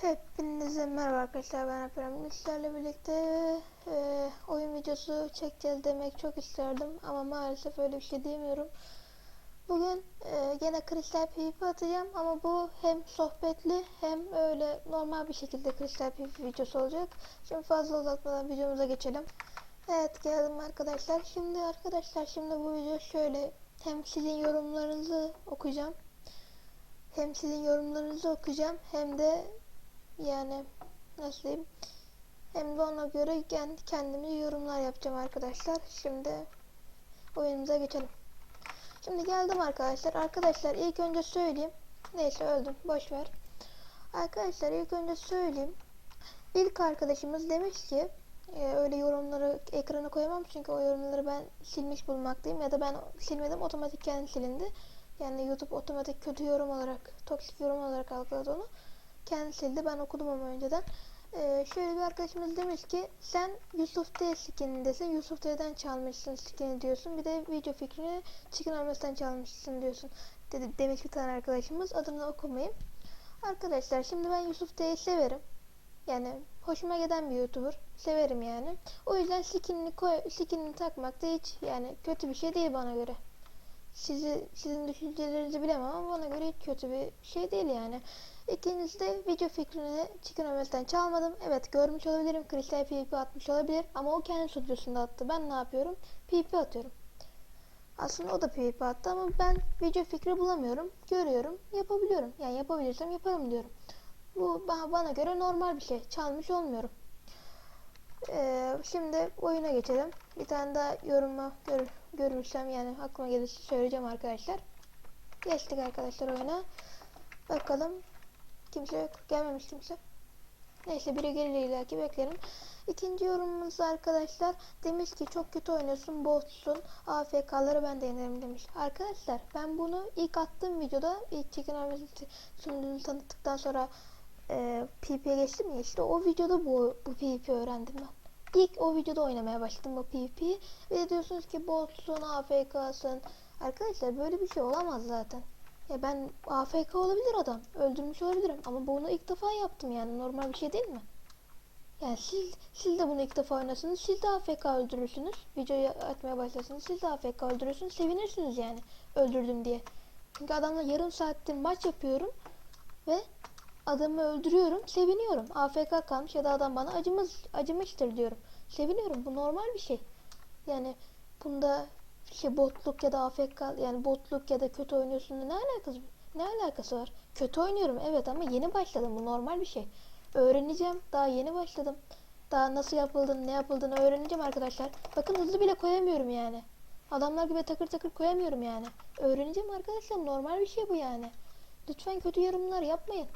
Hepinize merhaba arkadaşlar ben Alperen sizlerle birlikte e, oyun videosu çekeceğiz demek çok isterdim ama maalesef öyle bir şey diyemiyorum. Bugün e, gene kristal PvP atacağım ama bu hem sohbetli hem öyle normal bir şekilde kristal PvP videosu olacak. Şimdi fazla uzatmadan videomuza geçelim. Evet geldim arkadaşlar. Şimdi arkadaşlar şimdi bu video şöyle hem sizin yorumlarınızı okuyacağım. Hem sizin yorumlarınızı okuyacağım hem de yani nasıl diyeyim hem de ona göre kendi kendime yorumlar yapacağım arkadaşlar. Şimdi oyunumuza geçelim. Şimdi geldim arkadaşlar. Arkadaşlar ilk önce söyleyeyim. Neyse öldüm. Boş ver. Arkadaşlar ilk önce söyleyeyim. İlk arkadaşımız demiş ki e, öyle yorumları ekrana koyamam çünkü o yorumları ben silmiş bulmaktayım ya da ben silmedim otomatik kendi silindi. Yani YouTube otomatik kötü yorum olarak, toksik yorum olarak algıladı onu kendi sildi. Ben okudum ama önceden. Ee, şöyle bir arkadaşımız demiş ki sen Yusuf T skinindesin. Yusuf T'den çalmışsın skini diyorsun. Bir de video fikrini Chicken Almas'tan çalmışsın diyorsun. Dedi, demiş bir tane arkadaşımız. Adını okumayayım. Arkadaşlar şimdi ben Yusuf T'yi severim. Yani hoşuma giden bir YouTuber. Severim yani. O yüzden skinini koy, skinini takmak da hiç yani kötü bir şey değil bana göre. Sizi sizin düşüncelerinizi bilemem ama bana göre hiç kötü bir şey değil yani. İkincisi de video fikrini Chicken Ömer'den çalmadım. Evet görmüş olabilirim. Kristal PvP atmış olabilir. Ama o kendi stüdyosunda attı. Ben ne yapıyorum? PvP atıyorum. Aslında o da PvP attı ama ben video fikri bulamıyorum. Görüyorum. Yapabiliyorum. Yani yapabilirsem yaparım diyorum. Bu bana göre normal bir şey. Çalmış olmuyorum. Ee, şimdi oyuna geçelim. Bir tane daha yoruma gör, görürsem yani aklıma gelirse söyleyeceğim arkadaşlar. Geçtik arkadaşlar oyuna. Bakalım Kimse yok. Gelmemiş kimse. Neyse biri gelir illaki beklerim. İkinci yorumumuz arkadaşlar demiş ki çok kötü oynuyorsun botsun AFK'ları ben de yenerim demiş. Arkadaşlar ben bunu ilk attığım videoda ilk Harvest'ın sunduğunu tanıttıktan sonra e, PvP'ye geçtim ya işte o videoda bu, bu PvP öğrendim ben. İlk o videoda oynamaya başladım bu PvP'yi ve diyorsunuz ki botsun AFK'sın. Arkadaşlar böyle bir şey olamaz zaten. Ya ben AFK olabilir adam. Öldürmüş olabilirim. Ama bunu ilk defa yaptım yani. Normal bir şey değil mi? Yani siz, siz de bunu ilk defa oynasınız. Siz de AFK öldürürsünüz. Videoyu atmaya başlasınız. Siz de AFK öldürürsünüz. Sevinirsiniz yani. Öldürdüm diye. Çünkü adamla yarım saattir maç yapıyorum. Ve adamı öldürüyorum. Seviniyorum. AFK kalmış ya da adam bana acımız, acımıştır diyorum. Seviniyorum. Bu normal bir şey. Yani bunda şey botluk ya da AFK yani botluk ya da kötü oynuyorsun ne alakası ne alakası var? Kötü oynuyorum evet ama yeni başladım bu normal bir şey. Öğreneceğim. Daha yeni başladım. Daha nasıl yapıldığını, ne yapıldığını öğreneceğim arkadaşlar. Bakın hızlı bile koyamıyorum yani. Adamlar gibi takır takır koyamıyorum yani. Öğreneceğim arkadaşlar. Normal bir şey bu yani. Lütfen kötü yorumlar yapmayın.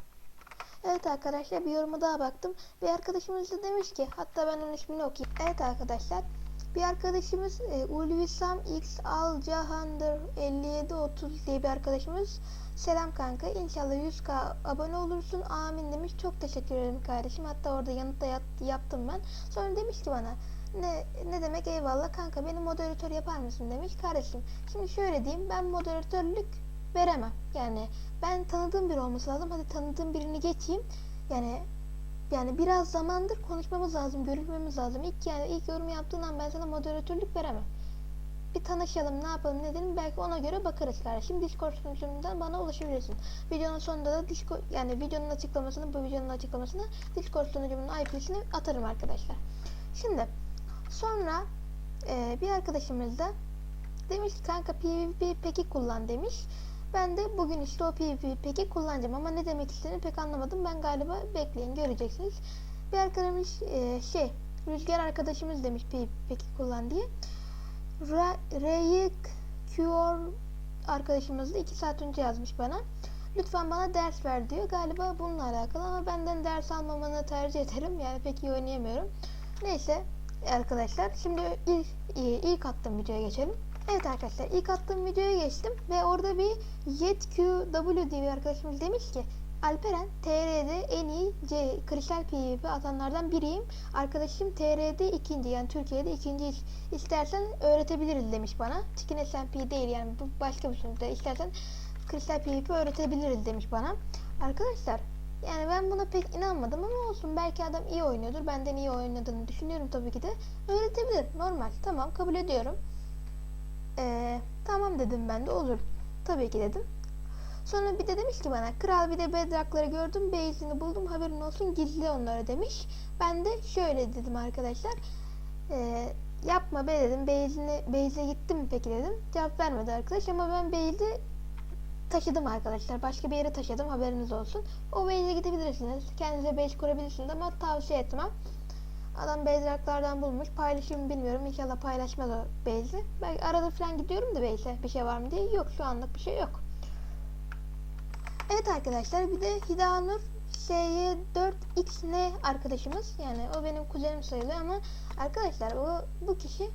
Evet arkadaşlar bir yoruma daha baktım. Bir arkadaşımız da demiş ki hatta ben onun ismini okuyayım. Evet arkadaşlar bir arkadaşımız e, Ulvisam X Al Cahandır 5730 diye bir arkadaşımız. Selam kanka. İnşallah 100k abone olursun. Amin demiş. Çok teşekkür ederim kardeşim. Hatta orada yanıt da yap, yaptım ben. Sonra demiş ki bana ne ne demek eyvallah kanka beni moderatör yapar mısın demiş kardeşim. Şimdi şöyle diyeyim ben moderatörlük veremem. Yani ben tanıdığım biri olması lazım. Hadi tanıdığım birini geçeyim. Yani yani biraz zamandır konuşmamız lazım, görüşmemiz lazım. İlk yani ilk yorum yaptığın ben sana moderatörlük veremem. Bir tanışalım, ne yapalım, ne edelim belki ona göre bakarız kardeşim. Discord sunucumdan bana ulaşabilirsin. Videonun sonunda da Discord yani videonun açıklamasını, bu videonun açıklamasını Discord sunucumun IP'sini atarım arkadaşlar. Şimdi sonra e, bir arkadaşımız da demiş ki kanka PvP peki kullan demiş. Ben de bugün işte o PvP peki kullanacağım ama ne demek istediğini pek anlamadım. Ben galiba bekleyin göreceksiniz. Bir arkadaşımız e, şey Rüzgar arkadaşımız demiş PvP peki kullan diye. Rayik Cure arkadaşımız da 2 saat önce yazmış bana. Lütfen bana ders ver diyor. Galiba bununla alakalı ama benden ders almamanı tercih ederim. Yani pek iyi oynayamıyorum. Neyse arkadaşlar şimdi ilk, ilk attığım videoya geçelim. Evet arkadaşlar ilk attığım videoya geçtim ve orada bir YetQW diye bir arkadaşımız demiş ki Alperen TR'de en iyi C, kristal PvP atanlardan biriyim. Arkadaşım TR'de ikinci yani Türkiye'de ikinci istersen öğretebiliriz demiş bana. Chicken SMP değil yani bu başka bir sunucuda istersen kristal PvP öğretebiliriz demiş bana. Arkadaşlar Yani ben buna pek inanmadım ama olsun belki adam iyi oynuyordur. Benden iyi oynadığını düşünüyorum tabii ki de. Öğretebilir. Normal. Tamam kabul ediyorum. Ee, tamam dedim ben de olur. Tabii ki dedim. Sonra bir de demiş ki bana kral bir de bedrakları gördüm base'ini buldum haberin olsun gizli onları demiş. Ben de şöyle dedim arkadaşlar. Ee, yapma be dedim base'ine base'e gittim peki dedim. Cevap vermedi arkadaş ama ben base'i taşıdım arkadaşlar. Başka bir yere taşıdım haberiniz olsun. O base'e gidebilirsiniz. Kendinize base kurabilirsiniz ama tavsiye etmem. Adam bezraklardan bulmuş. Paylaşım bilmiyorum. İnşallah paylaşmaz o base'i. Belki arada falan gidiyorum da base'e bir şey var mı diye. Yok şu anlık bir şey yok. Evet arkadaşlar bir de Hidanur SY4XN arkadaşımız. Yani o benim kuzenim sayılıyor ama arkadaşlar o bu kişi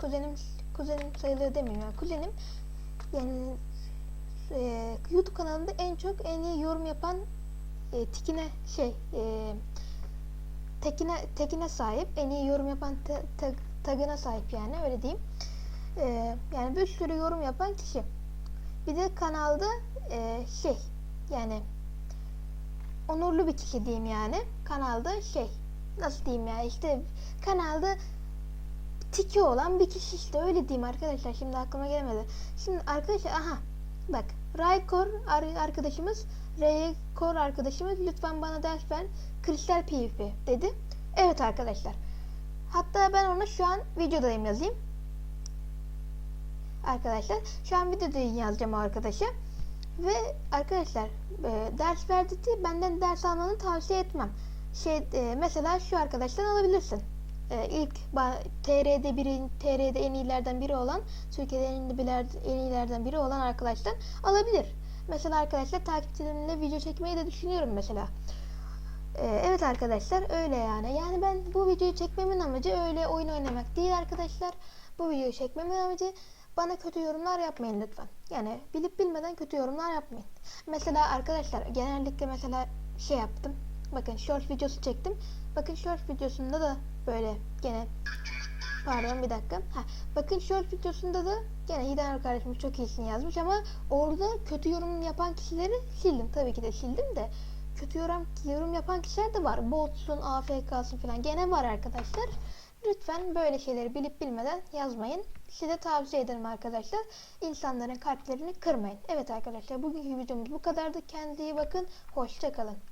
kuzenim kuzenim sayılıyor demeyeyim yani kuzenim yani e, YouTube kanalında en çok en iyi yorum yapan e, tikine şey e, tekine tekine sahip en iyi yorum yapan te, te- tagına sahip yani öyle diyeyim. E, yani bir sürü yorum yapan kişi. Bir de kanalda e, şey yani onurlu bir kişi diyeyim yani. Kanalda şey nasıl diyeyim ya işte kanalda tiki olan bir kişi işte öyle diyeyim arkadaşlar. Şimdi aklıma gelmedi. Şimdi arkadaşlar aha bak Raykor ar- arkadaşımız Raykor arkadaşımız lütfen bana ders ver. Kristal PvP dedi. Evet arkadaşlar. Hatta ben ona şu an videodayım yazayım. Arkadaşlar şu an videodayım yazacağım arkadaşa. Ve arkadaşlar e, ders verdi diye benden ders almanı tavsiye etmem. Şey e, mesela şu arkadaştan alabilirsin. E, ilk TR'de biri TR'de en iyilerden biri olan Türkiye'de en iyilerden biri olan arkadaştan alabilir. Mesela arkadaşlar takipçilerimle video çekmeyi de düşünüyorum mesela. E, evet arkadaşlar öyle yani. Yani ben bu videoyu çekmemin amacı öyle oyun oynamak değil arkadaşlar. Bu videoyu çekmemin amacı bana kötü yorumlar yapmayın lütfen. Yani bilip bilmeden kötü yorumlar yapmayın. Mesela arkadaşlar genellikle mesela şey yaptım. Bakın short videosu çektim. Bakın short videosunda da böyle gene pardon bir dakika. Ha, bakın short videosunda da gene Hidayet kardeşim çok iyisin yazmış ama orada kötü yorum yapan kişileri sildim. Tabii ki de sildim de kötü yorum, yorum yapan kişiler de var. Botsun, AFK'sın falan gene var arkadaşlar. Lütfen böyle şeyleri bilip bilmeden yazmayın. Size tavsiye ederim arkadaşlar. İnsanların kalplerini kırmayın. Evet arkadaşlar bugünkü videomuz bu kadardı. Kendinize iyi bakın. Hoşçakalın.